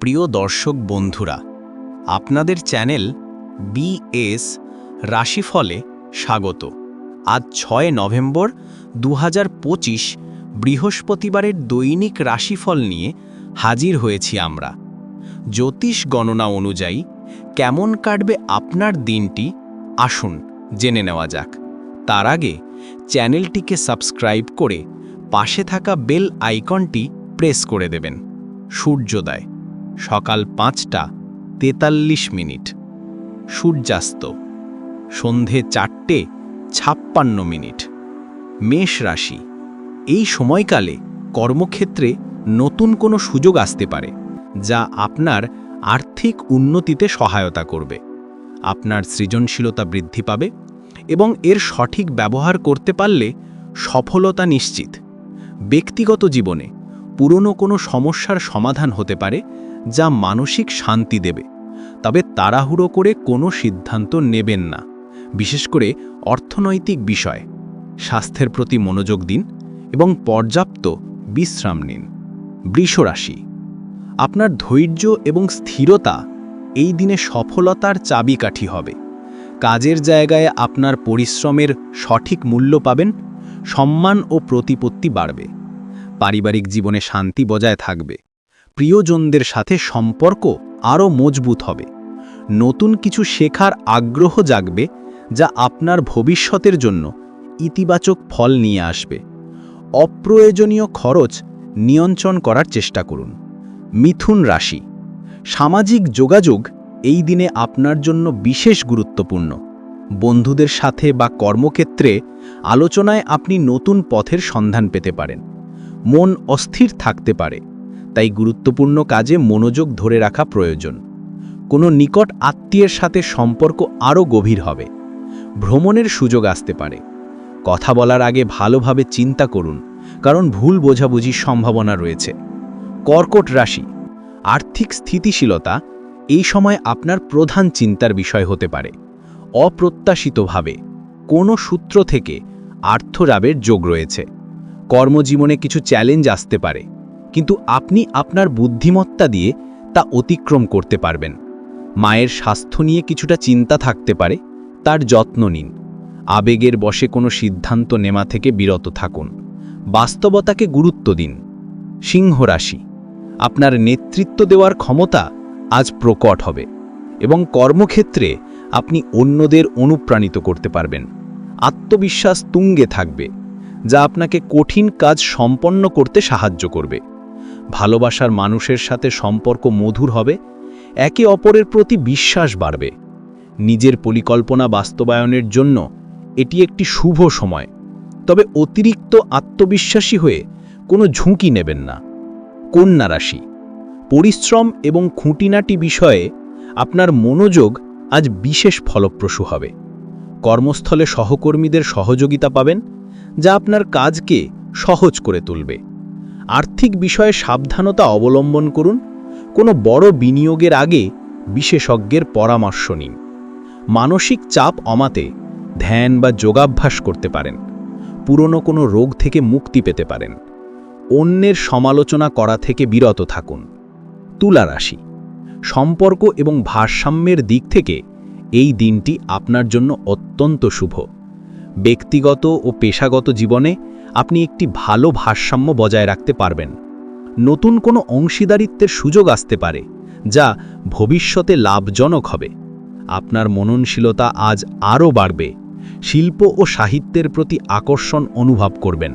প্রিয় দর্শক বন্ধুরা, আপনাদের চ্যানেল বিএস রাশিফলে স্বাগত। আজ ছয় নভেম্বর দু হাজার পঁচিশ, বৃহস্পতিবারের দৈনিক রাশিফল নিয়ে হাজির হয়েছি আমরা। জ্যোতিষ গণনা অনুযায়ী কেমন কাটবে আপনার দিনটি, আসুন জেনে নেওয়া যাক। তার আগে চ্যানেলটিকে সাবস্ক্রাইব করে পাশে থাকা বেল আইকনটি প্রেস করে দেবেন। সূর্যোদয়। সকাল পাঁচটা তেতাল্লিশ মিনিট। সূর্যাস্ত। সন্ধে চারটে ছাপ্পান্ন মিনিট। মেষ রাশি। এই সময়কালে কর্মক্ষেত্রে নতুন কোনো সুযোগ আসতে পারে, যা আপনার আর্থিক উন্নতিতে সহায়তা করবে। আপনার সৃজনশীলতা বৃদ্ধি পাবে এবং এর সঠিক ব্যবহার করতে পারলে সফলতা নিশ্চিত। ব্যক্তিগত জীবনে পুরনো কোনো সমস্যার সমাধান হতে পারে যা মানসিক শান্তি দেবে। তবে তাড়াহুড়ো করে কোনো সিদ্ধান্ত নেবেন না। বিশেষ করে অর্থনৈতিক বিষয়। স্বাস্থ্যের প্রতি মনোযোগ দিন এবং পর্যাপ্ত বিশ্রাম নিন। বৃষরাশি আপনার ধৈর্য এবং স্থিরতা এই দিনে সফলতার চাবিকাঠি হবে। কাজের জায়গায় আপনার পরিশ্রমের সঠিক মূল্য পাবেন, সম্মান ও প্রতিপত্তি বাড়বে। পারিবারিক জীবনে শান্তি বজায় থাকবে। প্রিয়জনদের সাথে সম্পর্ক আরও মজবুত হবে। নতুন কিছু শেখার আগ্রহ জাগবে, যা আপনার ভবিষ্যতের জন্য ইতিবাচক ফল নিয়ে আসবে। অপ্রয়োজনীয় খরচ নিয়ন্ত্রণ করার চেষ্টা করুন। মিথুন রাশি। সামাজিক যোগাযোগ এই দিনে আপনার জন্য বিশেষ গুরুত্বপূর্ণ। বন্ধুদের সাথে বা কর্মক্ষেত্রে আলোচনায় আপনি নতুন পথের সন্ধান পেতে পারেন। মন অস্থির থাকতে পারে। তাই গুরুত্বপূর্ণ কাজে মনোযোগ ধরে রাখা প্রয়োজন। কোনো নিকট আত্মীয়ের সাথে সম্পর্ক আরও গভীর হবে। ভ্রমণের সুযোগ আসতে পারে। কথা বলার আগে ভালোভাবে চিন্তা করুন, কারণ ভুল বোঝাবুঝির সম্ভাবনা রয়েছে। কর্কট রাশি, আর্থিক স্থিতিশীলতা, এই সময় আপনার প্রধান চিন্তার বিষয় হতে পারে। অপ্রত্যাশিতভাবে, কোনো সূত্র থেকে আর্থলাভের যোগ রয়েছে। কর্মজীবনে কিছু চ্যালেঞ্জ আসতে পারে। কিন্তু আপনি আপনার বুদ্ধিমত্তা দিয়ে তা অতিক্রম করতে পারবেন। মায়ের স্বাস্থ্য নিয়ে কিছুটা চিন্তা থাকতে পারে, তার যত্ন নিন। আবেগের বশে কোনো সিদ্ধান্ত নেওয়া থেকে বিরত থাকুন। বাস্তবতাকে গুরুত্ব দিন। সিংহ রাশি, আপনার নেতৃত্ব দেওয়ার ক্ষমতা আজ প্রকট হবে এবং কর্মক্ষেত্রে আপনি অন্যদের অনুপ্রাণিত করতে পারবেন। আত্মবিশ্বাস তুঙ্গে থাকবে, যা আপনাকে কঠিন কাজ সম্পন্ন করতে সাহায্য করবে। ভালোবাসার মানুষের সাথে সম্পর্ক মধুর হবে, একে অপরের প্রতি বিশ্বাস বাড়বে। নিজের পরিকল্পনা বাস্তবায়নের জন্য এটি একটি শুভ সময়, তবে অতিরিক্ত আত্মবিশ্বাসী হয়ে কোনো ঝুঁকি নেবেন না। কন্যা রাশি, পরিশ্রম এবং খুঁটিনাটি বিষয়ে আপনার মনোযোগ আজ বিশেষ ফলপ্রসূ হবে। কর্মস্থলে সহকর্মীদের সহযোগিতা পাবেন, যা আপনার কাজকে সহজ করে তুলবে। আর্থিক বিষয়ে সাবধানতা অবলম্বন করুন। কোনো বড় বিনিয়োগের আগে বিশেষজ্ঞের পরামর্শ নিন। মানসিক চাপ অমাতে ধ্যান বা যোগাভ্যাস করতে পারেন। পুরনো কোনো রোগ থেকে মুক্তি পেতে পারেন। অন্যের সমালোচনা করা থেকে বিরত থাকুন। তুলা রাশি। সম্পর্ক এবং ভারসাম্যের দিক থেকে এই দিনটি আপনার জন্য অত্যন্ত শুভ। ব্যক্তিগত ও পেশাগত জীবনে আপনি একটি ভালো ভারসাম্য বজায় রাখতে পারবেন। নতুন কোনো অংশীদারিত্বের সুযোগ আসতে পারে, যা ভবিষ্যতে লাভজনক হবে। আপনার মননশীলতা আজ আরও বাড়বে। শিল্প ও সাহিত্যের প্রতি আকর্ষণ অনুভব করবেন।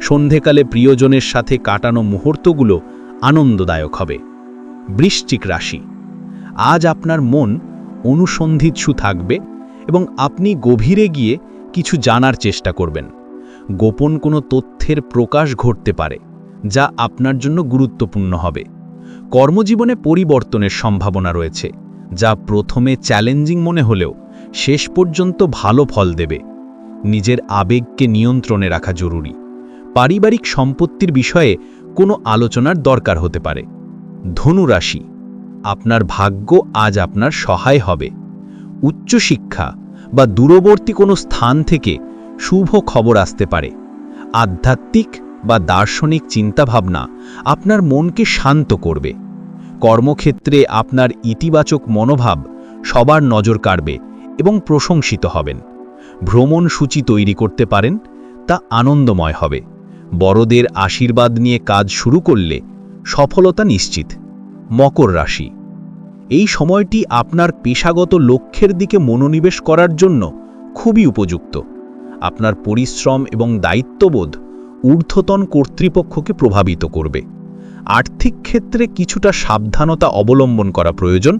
সন্ধেকালে প্রিয়জনের সাথে কাটানো মুহূর্তগুলো আনন্দদায়ক হবে। বৃশ্চিক রাশি। আজ আপনার মন অনুসন্ধিৎসু থাকবে এবং আপনি গভীরে গিয়ে কিছু জানার চেষ্টা করবেন। গোপন কোনো তথ্যের প্রকাশ ঘটতে পারে, যা আপনার জন্য গুরুত্বপূর্ণ হবে। কর্মজীবনে পরিবর্তনের সম্ভাবনা রয়েছে, যা প্রথমে চ্যালেঞ্জিং মনে হলেও শেষ পর্যন্ত ভালো ফল দেবে। নিজের আবেগকে নিয়ন্ত্রণে রাখা জরুরি। পারিবারিক সম্পত্তির বিষয়ে কোনো আলোচনার দরকার হতে পারে। ধনুরাশি, আপনার ভাগ্য আজ আপনার সহায় হবে। উচ্চশিক্ষা বা দূরবর্তী কোনো স্থান থেকে শুভ খবর আসতে পারে। আধ্যাত্মিক বা দার্শনিক চিন্তাভাবনা আপনার মনকে শান্ত করবে। কর্মক্ষেত্রে আপনার ইতিবাচক মনোভাব সবার নজর কাড়বে এবং প্রশংসিত হবেন। ভ্রমণ সূচি তৈরি করতে পারেন, তা আনন্দময় হবে। বড়দের আশীর্বাদ নিয়ে কাজ শুরু করলে সফলতা নিশ্চিত। মকর রাশি। এই সময়টি আপনার পেশাগত লক্ষ্যের দিকে মনোনিবেশ করার জন্য খুবই উপযুক্ত। আপনার পরিশ্রম এবং দায়িত্ববোধ ঊর্ধ্বতন কর্তৃপক্ষকে প্রভাবিত করবে। আর্থিক ক্ষেত্রে কিছুটা সাবধানতা অবলম্বন করা প্রয়োজন।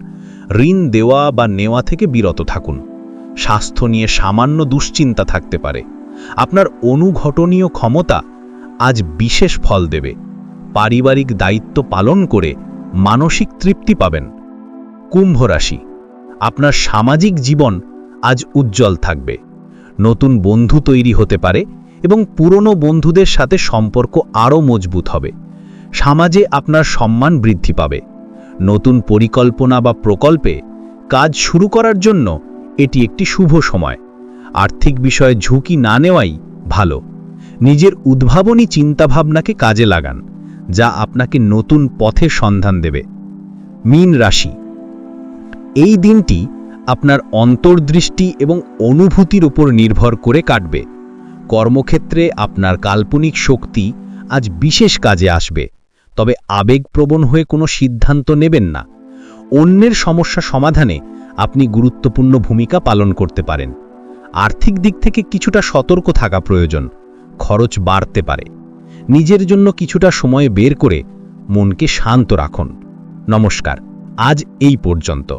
ঋণ দেওয়া বা নেওয়া থেকে বিরত থাকুন। স্বাস্থ্য নিয়ে সামান্য দুশ্চিন্তা থাকতে পারে। আপনার অনুঘটনীয় ক্ষমতা আজ বিশেষ ফল দেবে। পারিবারিক দায়িত্ব পালন করে মানসিক তৃপ্তি পাবেন। কুম্ভ রাশি। আপনার সামাজিক জীবন আজ উজ্জ্বল থাকবে। নতুন বন্ধু তৈরি হতে পারে এবং পুরনো বন্ধুদের সাথে সম্পর্ক আরও মজবুত হবে। সমাজে আপনার সম্মান বৃদ্ধি পাবে। নতুন পরিকল্পনা বা প্রকল্পে কাজ শুরু করার জন্য এটি একটি শুভ সময়। আর্থিক বিষয়ে ঝুঁকি না নেওয়াই ভালো। নিজের উদ্ভাবনী চিন্তাভাবনাকে কাজে লাগান, যা আপনাকে নতুন পথে সন্ধান দেবে। মীন রাশি। এই দিনটি আপনার অন্তর্দৃষ্টি এবং অনুভূতির উপর নির্ভর করে কাটবে। কর্মক্ষেত্রে আপনার কাল্পনিক শক্তি আজ বিশেষ কাজে আসবে। তবে আবেগপ্রবণ হয়ে কোনো সিদ্ধান্ত নেবেন না। অন্যের সমস্যা সমাধানে আপনি গুরুত্বপূর্ণ ভূমিকা পালন করতে পারেন। আর্থিক দিক থেকে কিছুটা সতর্ক থাকা প্রয়োজন। খরচ বাড়তে পারে। নিজের জন্য কিছুটা সময় বের করে মনকে শান্ত রাখুন। নমস্কার। আজ এই পর্যন্ত।